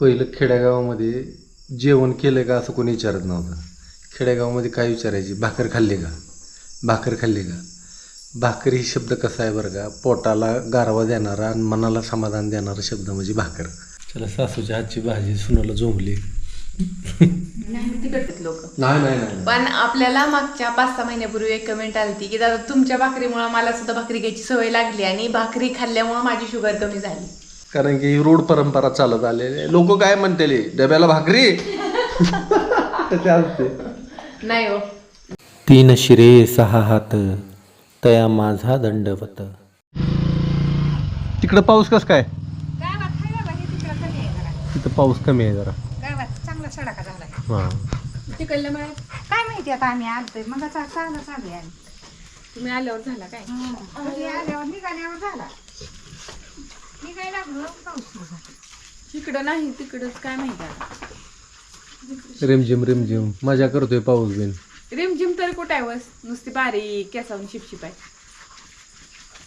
पहिलं खेडेगावामध्ये जेवण केलं का असं कोणी विचारत नव्हतं. खेडेगावामध्ये काय विचारायची? भाकर खाल्ली का? भाकर खाल्ली का? भाकर ही शब्द कसा आहे बरं का? पोटाला गारवा देणारा आणि मनाला समाधान देणारा शब्द म्हणजे भाकर. चला सासूच्या हातची भाजी सुनाला जोंबली नाही लोक. नाही नाही नाही. पण आपल्याला मागच्या पाच सहा महिन्यापूर्वी एक कमेंट आली की दादा तुमच्या भाकरीमुळे मला सुद्धा भाकरी घ्यायची सवय लागली आणि भाकरी खाल्ल्यामुळे माझी शुगर कमी झाली. कारण की ही रूढ परंपरा चालत आलेली लोक काय म्हणतेले डब्याला भाकरी? तसे असते नाही हो. तीन शिरे सहा हात तया माझा दंडवत. तिकडं पाऊस कस काय? गावात आहे बाबा हे तिकडं कमी आहे जरा. तिथं पाऊस कमी आहे जरा. गावात चांगला सडाका झालाय हा. तिकडल्या मळ्यात काय माहिती आता आम्ही आलतोय. मग आता चांगलं चालू आहे. तुम्ही आल्यावर झाला काय? घरी आल्यावर निघाल्यावर झाला. निघायला लागलो. तिकडं नाही तिकडंच काय माहिती आता. रिमझिम रिमझिम. मजा करतोय पाऊस बिन. रिमझिम तर कुठे आहे वस नुसती बारीक केसावून शिपशिप आहे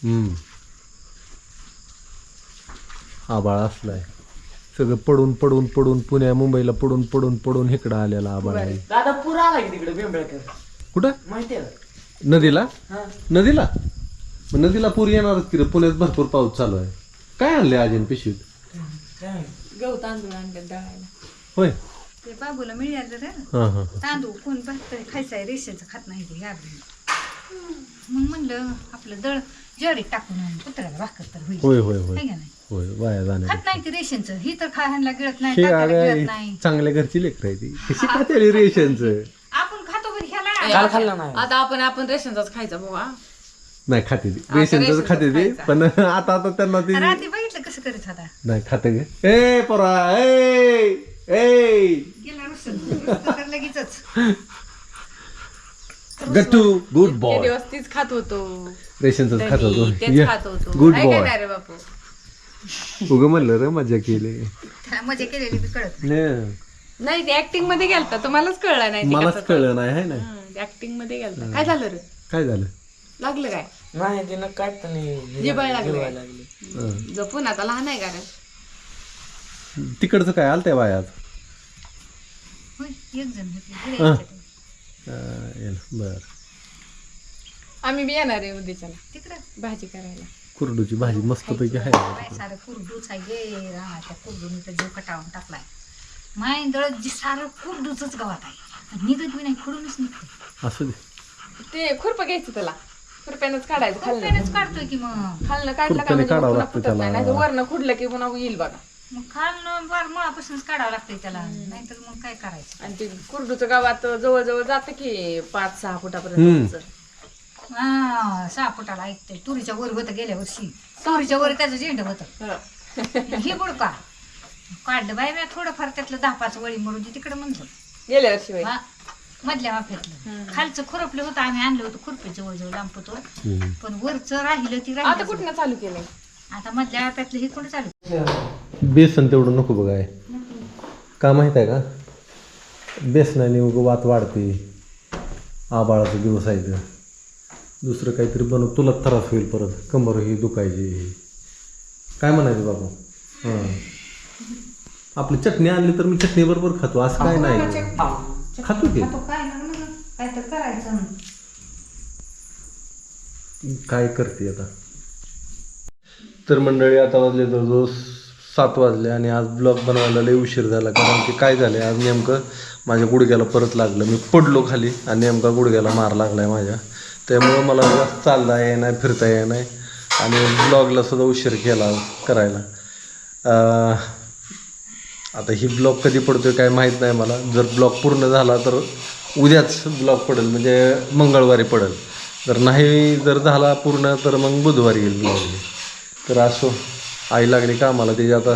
हम्म. आबाळ असलाय. सगळं पडून पडून पडून पुण्या मुंबईला पडून पडून पडून इकडं आलेला आबाळ आहे. दादा पूर आला की तिकडे बेंबळकर कुठं? माहिती आहे नदीला? हा. नदीला? मग नदीला पूर येणारच की रे? पुण्यात भरपूर पाऊस चालू आहे. काय आणले अजून पिशवीत. गहू तांदूळ आणतात दळायला. होय. ते बाबूला मिळालं रे हां हां तांदूळ कोण बघतंय? खायचं आहे रेशनचं खात नाही ते यावेळी मग म्हणलं आपलं दळ ज्वारी टाकून आणून कुत्र्याला भाकर तर होईल. होय होय होय. है का नाही? होय वाया जाणार खात नाही ते रेशनचं. ही तर खायला गिळत नाही हे गिळत अगं नाही. चांगल्या घरची लेकर आहे ती. कशी खाते रेशनचं? आपण खातो पण ह्याला काल खाल्लं नाही. आता आपण आपण रेशनचाच खायचा बुवा. नाही खाते ती. रेशनच रेशनचंच खाते ती. पण आता आता त्यांना ती रात्री बघितलं कसं करीत होता? नाही खाते ग. ए पोरा ए ए. गेला रुसून. तर लगेचच. गट्टू गुड इतके बॉय दिवस तीच खात होतो. रेशनच खात दही, तेच खात होतो. होतो गुड काय बॉय रे बापू. उग म्हणलं रे मजा केली. त्याला मजा केलेली बी कळत नाही, नाही. ते ऍक्टिंगमध्ये गेलता. तुम्हालाच कळलं नाही ते मलाच कसं कळलं नाही है ऍक्टिंगमध्ये गेलता. काय झालं रे? काय झालं? लागलं काय? नाही तिनं काढता नाही जिबाळ लागले. हं. जपून आता लहान आहे कारण तिकडचं काय? आलतंय बाय आज? एक जण होते हं. बर. आम्ही बी येणार आहे उद्याच्याला. तिकडं? भाजी करायला. कुरडूची भाजी मस्तपैकी आहे काय सारं कुरडूच आहे? गे रामाच्या कुरडून जीव कटावून टाकलाय. माय दळत जी सारं कुरडूच गावात आहे. आणि निघत बी नाही खुडूनच निघतो. असू दे. ते खुरपं घ्यायचं त्याला. खुरप्यानंच काढायचं खाल्लं काढतोय की मग? खाल्लं काढलं का खुरप्याने म्हणजे काढावं पुन्हा लागतं फुटत नाही. त्याला. नाही वरनं खुडलं की पुन्हा येईल बघा. मग खालनं बार मुळापासूनच काढावं लागतंय त्याला. नाहीतर मग काय करायचं? आणि ते कुरडूचं गावात जवळजवळ जातं की पाच सहा फुटापर्यंत हा सहा फुटाला ऐकतोय. तुरीच्या वर होतं गेल्या वर्षी. तुरीच्या वर त्याचं झेंड होतं. हं. हे बुडका काढलं बाय मी थोडंफार त्यातलं दहा पाच वळी मरून तिकडे म्हणलं. गेल्या वर्षी बाई. हा, मधल्या वाफ्यातलं खालचं खुरपलं होतं आम्ही आणलं होतं खुरपे जवळ जवळ लांबतो. पण वरचं राहिलं ती आता राहिलं कुठनं चालू केलंय? आता मधल्या वाफ्यातलं हे कोण चालू बेसन तेवढं नको बघाय का माहीत आहे का? बेसनाने उग वात वाढते. आबाळाचा दिवस आहे इथं. दुसरं काहीतरी बनव तुला त्रास होईल परत. कंबर ही दुखायची. काय म्हणायचं बाबू? हां. आपली चटणी आणली तर मी चटणी बरोबर खातो असं काय नाही. खातो की? तो काय ना काय तर करायचं काय करते आता? तर मंडळी आता वाजले जवळजवळ सात वाजले आणि आज ब्लॉग बनवायला लई उशीर झाला कारण की काय झालं आज नेमकं माझ्या गुडघ्याला परत लागलं. मी पडलो खाली आणि नेमका गुडघ्याला मार लागलाय माझ्या. त्यामुळं मला जास्त चालता ये नाही फिरता ये नाही आणि ब्लॉगला सुद्धा उशीर केला करायला. अं, आता ही ब्लॉग कधी पडतोय काय माहीत नाही मला. जर ब्लॉग पूर्ण झाला तर उद्याच ब्लॉग पडेल म्हणजे मंगळवारी पडेल. जर नाही जर झाला पूर्ण तर मग बुधवारी येईल ब्लॉग तर असो आई लागली कामाला त्याची आता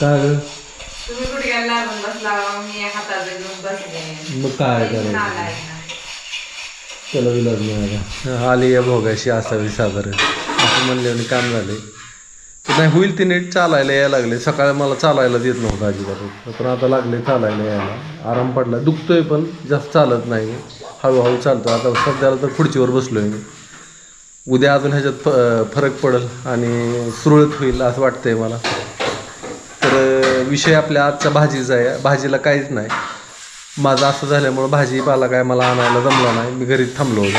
का ग? मग काय करायचं? त्याला विलाज मिळाला. आली या भोगाशी असावी साधारण. असं म्हणल्याने काम झाले नाही होईल ते नीट चालायला यायला लागले. सकाळी मला चालायला देत नव्हतं अजिबात. पण आता लागले चालायला यायला. आराम पडला. दुखतोय पण जास्त चालत नाही. हळूहळू चालतो आता सध्याला तर खुर्चीवर आहे मी. उद्या अजून ह्याच्यात फ फरक पडेल आणि सुरळीत होईल असं वाटतंय मला. तर विषय आपल्या आजच्या भाजीचा आहे. भाजीला काहीच नाही. माझं असं झाल्यामुळं भाजीपाला काय मला आणायला जमला नाही. मी घरीच थांबलो होतो.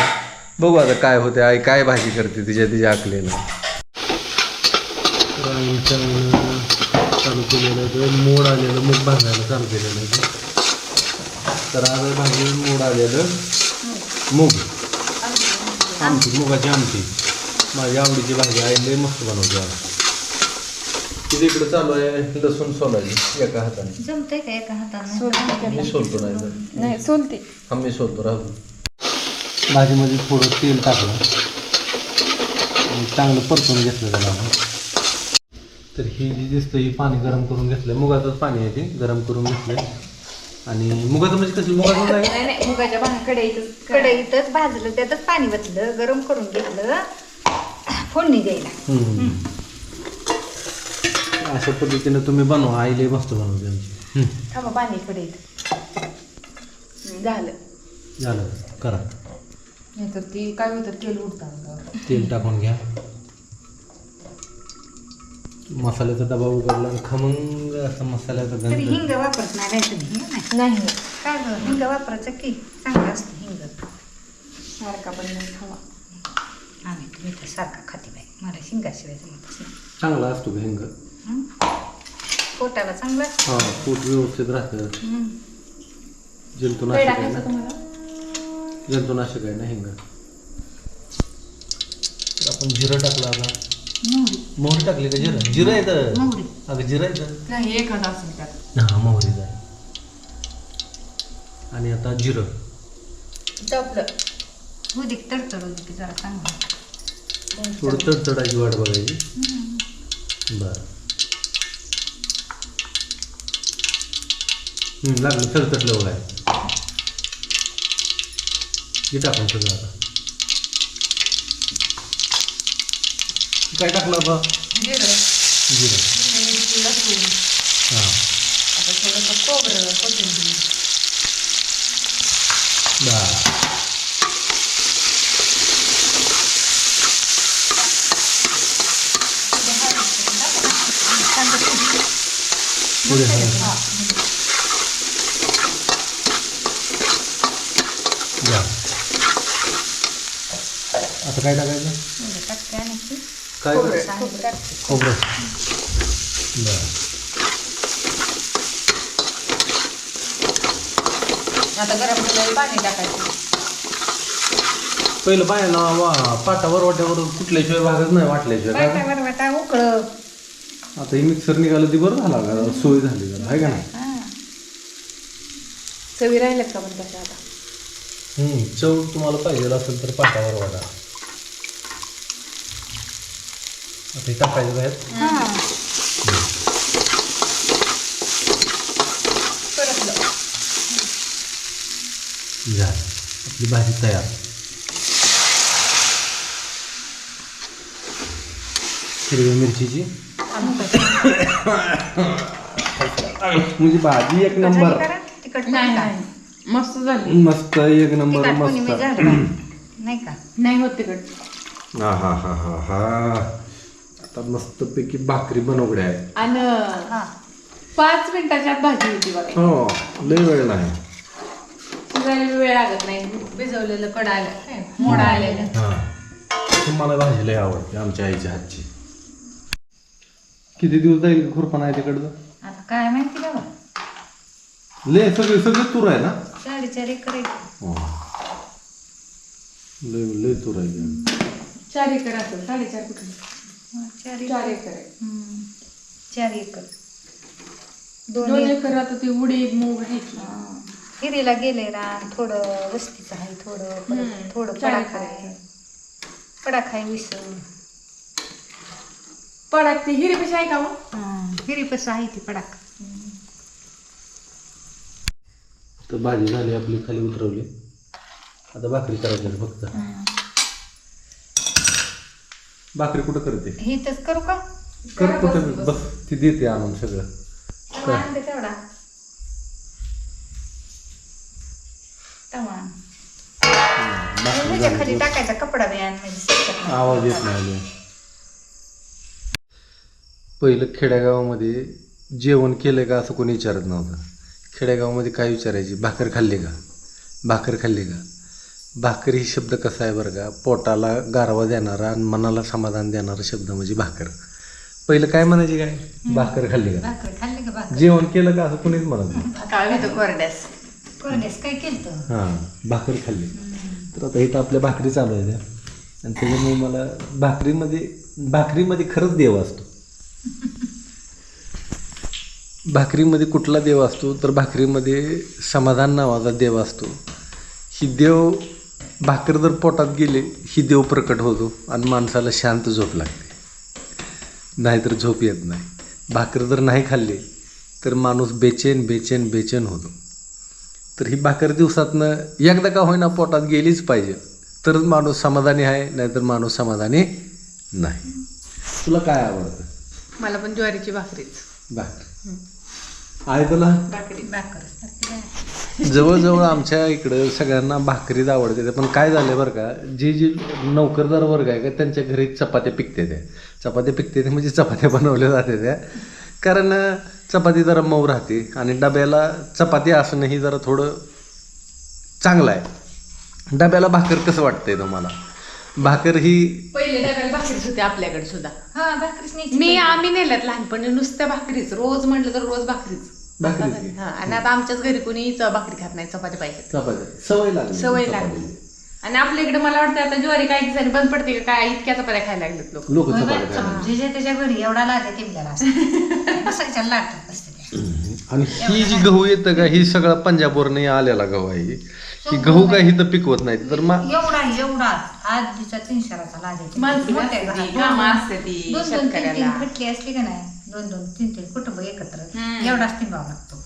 बघू आता काय होते आई काय भाजी करते तिच्या तिच्या आकलेनं. चांगलं चांगलं चालू केलेलं होतं मोड आलेलं मूग भाजायला चालू केलेलं होतं तर आज भाजी मोड आलेलं मूग आमटी मुगाची आमटी माझी आवडीची भाजी आहे लय मस्त बनवते आज तिथे इकडे चालू आहे लसूण सोलायची एका हाताने जमते का एका हाताने मी सोलतो नाही नाही सोलते हा मी सोलतो राहू भाजीमध्ये थोडं तेल टाकलं चांगलं परतून घेतलं त्याला आपण. तर ही जी दिसतं ही पाणी गरम करून घेतलं मुगाचंच पाणी आहे ते गरम करून घेतलं आणि मुगाचं म्हणजे कसं मुगाचं नाही नाही नाही मुगाच्या भाकड्या कढईतच भाजलं त्यातच पाणी वतलं गरम करून घेतलं. फोडणी द्यायला. हम्म. अशा पद्धतीनं तुम्ही बनवा आईले मस्त बनवते आमची. हम्म. थांबा पाणी कढईत. झालं. झालं करा. नाहीतर ती काय होतं तेल उडतं. तेल टाकून घ्या. मसाल्याचा डबा उघडला आणि खमंग असा मसाल्याचा तरी गंध हिंग वापरत नाही नाही तुम्ही हे नाही. नाही. काय बरं हिंग वापरायचं की? चांगलं असतं हिंग. सारखा नाही खावा. आम्ही तुम्ही तर सारखा खाते बाई. मला शिंगाशिवाय जमतच नाही. चांगला असतो का हिंग. हं? पोटाला चांगलं? असतं. हा पोट व्यवस्थित राहतं. हं. जंतुनाशक आहे टाकायचं ना? तुम्हाला? जंतुनाशक आहे ना हिंग? तर आपण जिरं टाकलं आता. मोहरी. टाकली का जिरं? जिरं मोहरी. अगं जिरं नाही एखादा असेल त्यात. हा मोहरी जाय आणि आता जिरं. टपलं उदिक तडतड उदिक जरा चांगलं थोडं वाट बघायची. बरं. हम्म, लागलं तडतडलं बघाय हे टाकून सगळं आता. काय टाकलं आता जिरं जिरं मिरची, लसूण हां आता थोडंसं खोबरं कोथिंबीर बरं पुढे हळद. या. आता काय टाकायचं काय खोबरं. बरं. आता गरम पाणी टाकायचं. पहिलं बायला वा पाटावर वाट्यावर कुठल्याशिवाय भागच नाही वाटल्याशिवाय. काय बरं वाटा उकळ. आता ही मिक्सर निघालं ती बरं झाला का? सोय झाली जरा आहे का नाही? चवी राहिल्यात का पण तशा आता? हम्म, चव तुम्हाला पाहिजे असेल तर पाटावर वाटा आता हे टाकायचं बाहेर झालं आपली भाजी तयार हिरव्या मिरचीची म्हणजे भाजी एक नंबर तिकट नाही नाही मस्त झाली मस्त एक नंबर तिखट कोणी मस्त मी झालं नाही का नाही होत तिकड हा हा हा हा हा आता मस्तपैकी भाकरी बनवड्या आहे आणि हा. पाच मिनिटाच्या आत भाजी होती बघा. हो लय वेळ नाही. शिजायला वेळ लागत नाही. भिजवलेलं कड आलं मोड आलेलं. हा. तुम्हाला भाजी लय आवडते आमच्या आईच्या हातची. किती दिवस जाईल खुरपण आहे तिकडचं? आता काय माहिती बाबा. लय सगळे सगळे तूर आहे ना? साडेचार एकर आहे. हो. लय लय तूर आहे. चार एकर असेल साडेचार कुठे चार एकर. चार एकर आहे. हम्म. चार एकर. दोन दोन एकर. आता ती उडीद मूग आहे की. हा. हिरीला गेले रान थोडं वस्तीचं आहे थोडं परत. थोडं चार एकर आहे. विस पडाक ती हिरी कशी आहे का मग हिरी कसं आहे ती पडाक तर भाजी झाली आपली खाली उतरवली. आता भाकरी करायची आहे फक्त. भाकरी कुठं करते हे तर करू का? कर कुठं? बस. ती देते आणून सगळं. तवा आणते तेवढा. तवा भाकरी ह्याच्या झाली. खाली टाकायचा कपडा बियाण म्हणजे सुकत आवाज येत नाही अजून. पहिलं खेड्यागावामध्ये जेवण केलं का असं कोणी विचारत नव्हतं. खेडेगावामध्ये काय विचारायची? भाकर खाल्ली का? भाकर खाल्ली का? भाकर ही शब्द कसा आहे बरं का? पोटाला गारवा देणारा आणि मनाला समाधान देणारा शब्द म्हणजे भाकर. पहिलं काय म्हणायचे काय भाकर खाल्ली का? भाकर खाल्ली का भाकर? जेवण केलं का असं कोणीच म्हणत नाही? काय होतं कोरड्यास. कोरडेस काय केलं हां भाकर खाल्ली. तर आता इथं आपल्या भाकरी चालू आहे त्या आणि त्याच्यामुळे मला भाकरीमध्ये भाकरीमध्ये खरंच देव असतो. भाकरीमध्ये कुठला देव असतो? तर भाकरीमध्ये समाधान नावाचा देव असतो. ही देव भाकर जर पोटात गेले ही देव प्रकट होतो आणि माणसाला शांत झोप लागते. नाहीतर झोप येत नाही. भाकर जर नाही खाल्ली तर माणूस बेचैन बेचैन बेचैन होतो. तर ही भाकर दिवसातनं एकदा का होईना पोटात गेलीच पाहिजे. तरच माणूस समाधानी आहे नाहीतर माणूस समाधानी नाही. तुला काय आवडतं? मला पण ज्वारीची भाकरीच. भाकर. आहे तुला? भाकरी काय. जवळजवळ आमच्या इकडं सगळ्यांना भाकरीच आवडते पण काय झालं बरं का जे जे नोकरदार वर्ग आहे का त्यांच्या घरी चपात्या पिकते त्या चपात्या पिकते त्या म्हणजे चपात्या बनवल्या जाते त्या. कारण चपाती जरा मऊ राहते आणि डब्याला चपाती असणं ही जरा थोडं चांगलं आहे. डब्याला भाकर कसं वाटतंय तुम्हाला? भाकर ही पहिले डब्याला भाकरीच होते आपल्याकडे सुद्धा. हा मी आम्ही नेल्यात लहानपणी नुसत्या भाकरीच. रोज म्हटलं तर रोज भाकरीच. भाकरीच. हा आणि आता आमच्याच घरी कोणी च- भाकरी खात नाही चपाती पाहिजे. चपात्या सवय लागली सवय लागली. आणि आपल्या इकडे मला वाटतं आता ज्वारी काही दिवसांनी बंद पडते का काय? इतक्या चपात्या खायला लागलेत लोक. लोक होय चपात्या बाई, खायला. जे जे त्याच्या घरी एवढा लागे तिमल्याला असतो. बसायच्या लाटत असते त्या. आणि ही जी गहू येतं का ही सगळा पंजाबवरनं आलेला गहू आहे. ही गहू काय इथं पिकवत नाही तर मा एवढा एवढा. आज तीनशेराचा लागायची माणसं मोठ्या बघतात ती, घरात कामं असतात ती दोन दोन तीन तीन शेतकऱ्याला. खटली असली का नाही? दोन दोन तीन तीन कुटुंब एकत्र. हम्म. एवढाच तिंबावा लागतो.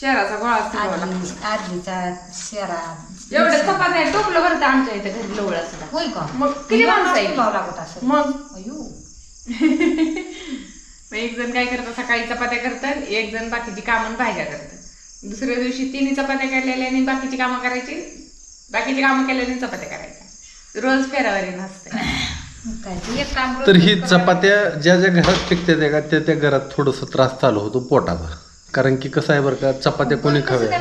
शहराचा गोळा असतो गोळा. आजी आजीचा शेरा एवढं चपात्या टोपलं भरतं आमच्या इथे घरी लवळ असं. होय का? मग किती माणसं आहे? तिंबावं लागत असं. मग? अयो मग एक जण काय करतं सकाळी चपात्या करतात एक जण बाकीची कामं भाज्या करतात दुसऱ्या दिवशी तिन्ही चपात्या केलेल्या आणि बाकीची कामं करायची. बाकीची कामं केल्याने चपात्या करायच्या. रोज फेरावरी नसते. तर ही चपात्या ज्या ज्या घरात पिकते त्या का त्या त्या घरात थोडंसं त्रास चालू होतो पोटाचा कारण की कसं आहे बरं का चपात्या कोणी खाव्या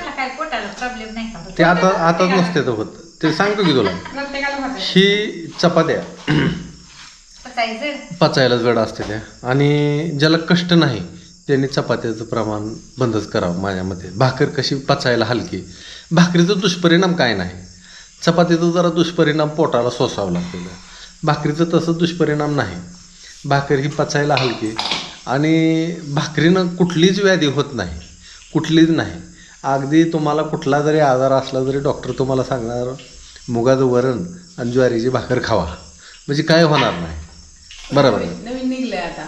ते आता आताच नसते तर होत. ते सांगतो की तुला. ही चपात्या. पचायचं? पचायला जड असते त्या. आणि ज्याला कष्ट नाही त्यांनी चपात्याचं प्रमाण बंदच करावं माझ्या मते भाकर कशी पचायला हलकी. भाकरीचा दुष्परिणाम काय नाही. चपातीचा जरा दुष्परिणाम पोटाला सोसावं लागतं. भाकरीचं तसं दुष्परिणाम नाही. भाकर ही पचायला हलकी आणि भाकरीनं कुठलीच व्याधी होत नाही कुठलीच नाही. अगदी तुम्हाला कुठला जरी आजार असला तरी डॉक्टर तुम्हाला सांगणार मुगाचं वरण आणि ज्वारीची भाकर खावा. म्हणजे काय होणार नाही. बरोबर. आहे. नवीन निघलंय आता.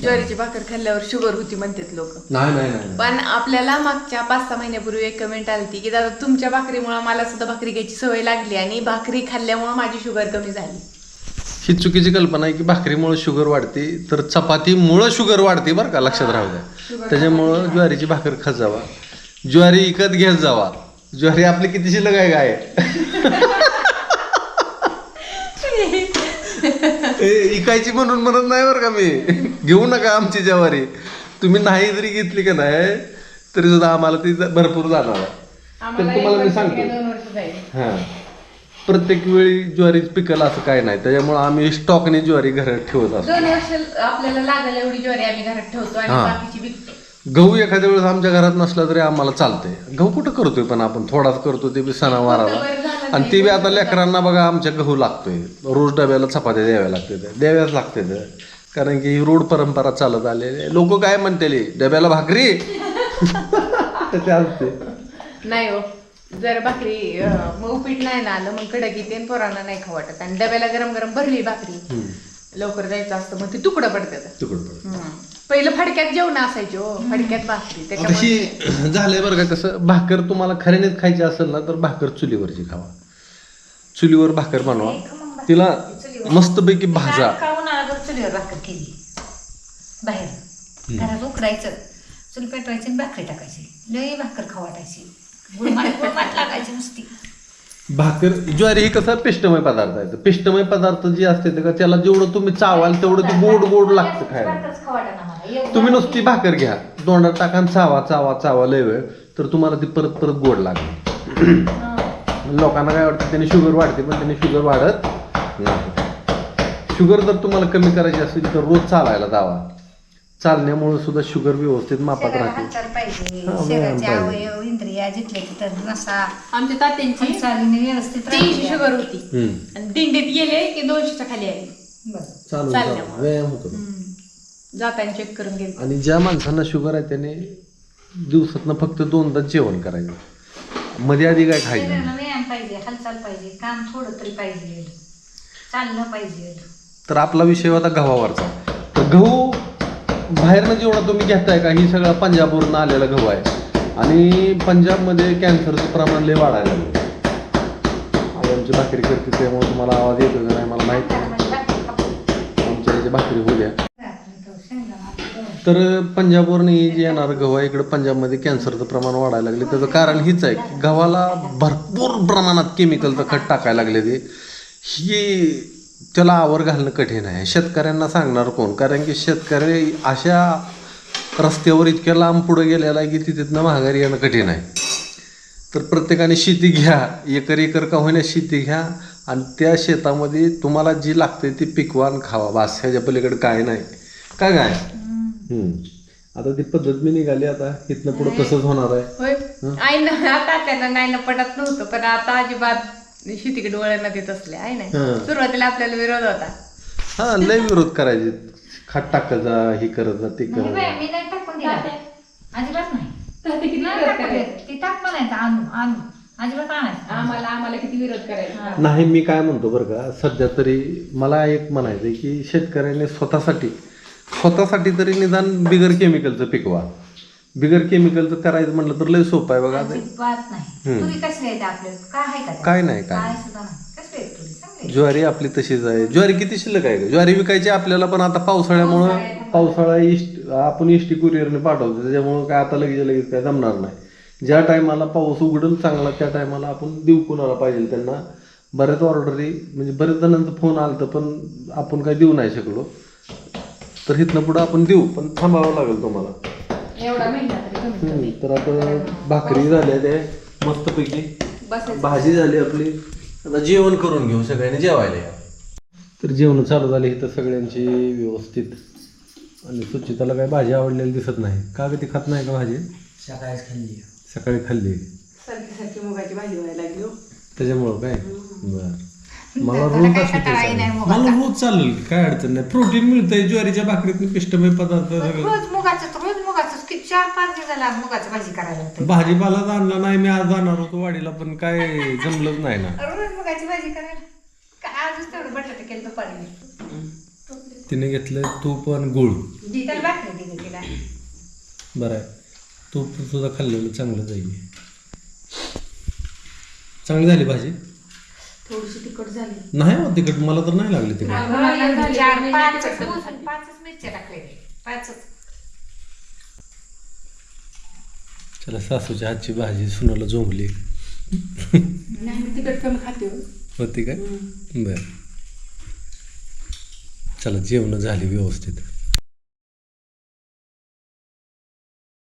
ज्वारीची भाकर खाल्ल्यावर शुगर होती म्हणतात लोक. नाही नाही नाही. पण आपल्याला मागच्या पाच सहा महिन्यापूर्वी एक कमेंट आली की दादा तुमच्या भाकरीमुळे मला सुद्धा भाकरी घ्यायची सवय लागली आणि भाकरी खाल्ल्यामुळे माझी शुगर कमी झाली. ही चुकीची कल्पना आहे की भाकरीमुळे शुगर वाढते तर चपातीमुळं शुगर वाढते बरं का? लक्षात राहू द्या. त्याच्यामुळं ज्वारीची भाकर खात जावा. ज्वारी विकत घेत जावा. ज्वारी आपली किती शिल्लक आहे काय? इकायची म्हणून म्हणत नाही बरं का मी. घेऊ नका आमची ज्वारी. तुम्ही नाही जरी घेतली का नाही तरी सुद्धा आम्हाला ती भरपूर जाणार आहे. तर तुम्हाला मी सांगतो. हां. प्रत्येक वेळी ज्वारी पिकल असं काय नाही. त्याच्यामुळे आम्ही स्टॉकने ज्वारी घरात ठेवत असतो. दोन वर्ष आपल्याला लागेल एवढी ज्वारी आम्ही घरात ठेवतो आणि हा. बाकीची विकतो. गहू एखाद्या वेळेस आमच्या घरात नसला तरी आम्हाला चालतंय. गहू कुठं करतोय पण आपण? थोडाच करतो ते बी सणावाराला आणि ते बी आता लेकरांना बघा आमच्या गहू लागतोय. रोज डब्याला चपात्या द्याव्या लागते द्याव्याच लागते कारण की ही रूढ परंपरा चालत आलेली लोक काय म्हणते डब्याला भाकरी? ते असते नाही हो. जर भाकरी अं, मऊ पीठ नाही ना आलं मग कडक येते आणि पोरांना नाही खाऊ वाटत. आणि डब्याला गरम गरम भरली भाकरी लवकर जायचं असतं मग ते तुकडं पडतात. तुकडं पडतं. हम्म. पहिलं फडक्यात जेवण असायचे हो फडक्यात भाकरी. आता त्याच्यामुळे ही झालंय बरं का कसं भाकर तुम्हाला खऱ्यानेच खायची असेल ना तर भाकर चुलीवरची खावा. चुलीवर भाकर बनवा. तिला मस्तपैकी भाजा. का उन्हाळ्यावर चुलीवर भाकर केली. बाहेर. घरात उकडायचं. चुल पेटवायची आणि भाकरी टाकायची. लई भाकर खवाटायची गुळमाट गुळमाट लागायची नुसती. भाकर ज्वारी ही कसा पिष्टमय पदार्थ आहे. पिष्टमय पदार्थ जे असते ते का त्याला जेवढं तुम्ही चावाल तेवढं ते गोड गोड लागतं खायला. भाकरच मला तुम्ही नुसती भाकर घ्या. तोंडात टाका आणि चावा चावा चावा लय वेळ. तर तुम्हाला ती परत परत गोड लागेल. लोकांना काय वाटतं त्याने शुगर वाढते पण त्याने शुगर वाढत नाही. शुगर जर तुम्हाला कमी करायची असेल तर रोज चालायला जावा चालण्यामुळे सुद्धा शुगर व्यवस्थित मापात शरीराला राहते. हालचाल पाहिजे. हा, व्यायाम शरीराचे पाहिजे. अवयव इंद्रिया जिथले तिथं नसा आमच्या तात्यांची हालचालीने व्यवस्थित तीनशे. शुगर होती. हम्म. आणि दिंडीत गेले की दोनशेच्या खाली आली. बरं. चालून. चालून व्यायाम होतो. जाताना चेक करून गेले. आणि ज्या माणसांना शुगर आहे त्याने दिवसातनं फक्त दोनदा जेवण करायचं. मध्ये आधी काय खायचं? शरीराला व्यायाम पाहिजे हालचाल पाहिजे काम थोडं तरी पाहिजे. चालणं पाहिजे. तर आपला विषय होता गव्हावरचा. तर गहू बाहेरनं जेवढा तुम्ही घेताय का? ही सगळा पंजाबवरून आलेला गहू आहे. आणि पंजाबमध्ये कॅन्सरचं प्रमाण लय वाढायला लागलं आमची भाकरी करते त्यामुळे तुम्हाला आवाज येतो का नाही मला माहिती नाही. आमच्या याची भाकरी होऊ द्या. तर पंजाबवरून जे येणार गव्हा इकडं पंजाबमध्ये कॅन्सरचं प्रमाण वाढायला लागले त्याचं कारण हीच आहे की गव्हाला भरपूर प्रमाणात केमिकलचं खत टाकायला लागले ते. ही त्याला आवर घालणं कठीण आहे. शेतकऱ्यांना सांगणार कोण? कारण की शेतकरी अशा रस्त्यावर इतक्या लांब पुढे गेलेला आहे की तिथनं माघारी येणं कठीण आहे. तर प्रत्येकाने शेती घ्या एकर एकर का होईना शेती घ्या आणि त्या शेतामध्ये तुम्हाला जी लागते ती पिकवा आणि खावा. बास ह्याच्या पलीकडे काय नाही. काय काय? हम्म. आता ती पद्धत मी निघाली आता. इथनं पुढं तसंच होणार आहे. आईनं आता त्यांना नाही ना पटत नव्हतं पण आता अजिबात शेतीकडे वळण देत असले आहे नाही? हं. सुरुवातीला आपल्याला विरोध होता. हा लय विरोध करायचे. खाट टाकत जा ही करत जा ते नाही करत बाई, जा मी नाही टाकून दिला. अजिबात नाही. तात्या किती नाही विरोध टाकून करायचे द्यायचं. ती टाक म्हणायचं आणू आणू. अजिबात आणायचं आम्हाला आम्हाला किती विरोध करायचा नाही मी काय म्हणतो बरं का सध्या तरी मला एक म्हणायचं की शेतकऱ्याने स्वतःसाठी स्वतःसाठी तरी निदान बिगर केमिकलचं पिकवा. बिगर केमिकलचं करायचं म्हटलं तर लय सोपं आहे बघा. ते अजिबात नाही. हम्म. तुरी कसली आहे आपल्या काय आहे का त्यात? काय नाही, काय काय सुद्धा नाही. कसली आहे तुरी चांगली आहे. ज्वारी आपली तशीच आहे. ज्वारी किती शिल्लक आहे का? ज्वारी विकायची आपल्याला पण आता पावसाळ्यामुळं पावसाळा इष्ट आपण इष्टी कुरिअरने पाठवतो. त्याच्यामुळं काय आता लगेच लगेच काय जमणार नाही. ज्या टायमाला पाऊस उघडल चांगला त्या टायमाला आपण देऊ कुणाला पाहिजे त्यांना. बऱ्याच ऑर्डरी म्हणजे बऱ्याच जणांचा फोन आला तर पण आपण काय देऊ नाही शकलो. तर इथनं पुढं आपण देऊ पण थांबावं लागेल तुम्हाला. तरी आता भाकरी झाल्या ते मस्तपैकी. भाजी झाली आपली. आता जेवण करून घेऊ सगळ्यांनी जेवायला या. तर जेवण चालू झाले इथं सगळ्यांची व्यवस्थित. आणि सुचिताला काय भाजी आवडलेली दिसत नाही. का ग ती खात नाही का भाजी? सकाळीच खाल्ली सकाळी खाल्ली. सारखी सारखी मुगाची भाजी व्हायला लागली हो. त्याच्यामुळं काय? बर. मला रोज काय असं ते कंटाळा चालेल. येणार मुगाचा. मला रोज चालेल काय अडचण नाही. प्रोटीन मिळतंय ज्वारीच्या भाकरीतून पिष्टमय पदार्थ सगळं. रोज मुगाचं रोज मुगाचं किती चार पाच दिवसाला मुगाची भाजी करायला लागते. भाजीपाला आणला नाही मी आज जाणार होतो वाडीला पण काय जमलंच नाही ना. रोज मुगाची भाजी करायला. काय आजच तेवढं बटाटे केलं दुपारी. तिने घेतलं तूप आणि गुळ. त्याला भाकरी दिली तिला. बरं. आहे तूप सुद्धा खाल्लेलं चांगलं जाईल. चांगली झाली भाजी? थोडीशी तिखट झाली. नाही हो तिखट मला तर नाही लागली तिखट. मला झाली, चार मी पाच तिखट झाली. पाचच मिरच्या टाकलेले. पाचच. चला सासूच्या हातची भाजी सुनाला झोंबली. नाही मी तिखट कमी खाते. हो. होती काय? बर. चला जेवण झाली व्यवस्थित.